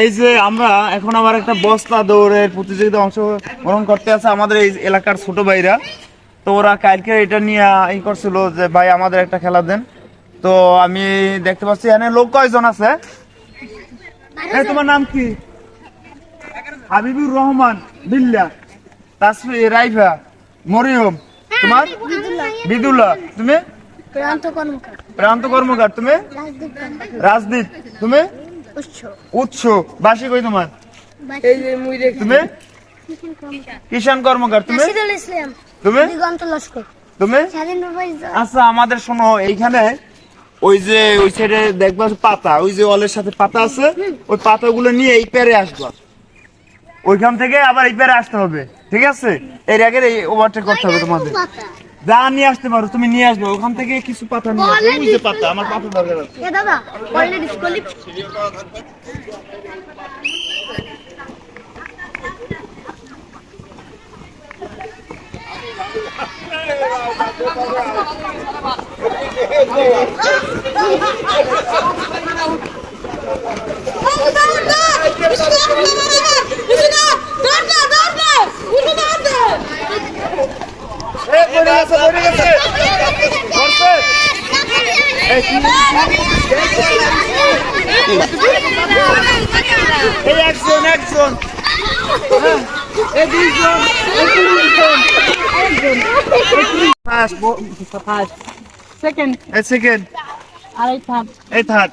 এই যে আমরা এখন আবার একটা বস্তা দৌড়ের প্রতিযোগিতা অংশগ্রহণ করতে আছে আমাদের এই এলাকার ছোট ভাইরা। তো ওরা কালকে এটা নিয়ে ই করছিল যে ভাই আমাদের একটা খেলা দেন। তো আমি দেখতে পাচ্ছি এখানে লোক কয়জন আছে? এই তোমার নাম কি? হাবিবুর রহমান বিল্লা। তাসফি রাইফা মরিয়ম। তোমার? বিদুল্লাহ। তুমি? প্রান্ত কর্মকার। তুমি? রাজদীপ। তুমি? উৎস। উৎস বাসি কই তোমার? এই যে মুই রে তুমি? কিষান কর্মকার। তুমি? রাশিদুল ইসলাম। তুমি? দিগন্ত লস্কর। তুমি? স্বাধীন আচ্ছা আমাদের শোনো এইখানে ওই যে ওই সাইডে দেখবা পাতা ওই যে অলের সাথে পাতা আছে ওই পাতাগুলো নিয়ে এই পেরে আসবা। ওইখান থেকে আবার এই পেরে আসতে হবে ঠিক আছে? এর আগে ওভারটেক করতে হবে তোমাদের। যা নিয়ে আসতে পারো তুমি নিয়ে আসবে ওখান থেকে কিছু পাতা নিয়ে আসবে। ওই যে পাতা আমার পাতা দরকার আছে। এ দাদা অলরেডি স্কলিপ এই গেছে পড়ে গেছে ধরছে এই কি এই একজন একজন হ্যাঁ, এই দুইজন এই তিনজন ফার্স্ট ফার্স্ট সেকেন্ড এই সেকেন্ড আড়াই থার্ড এই থার্ড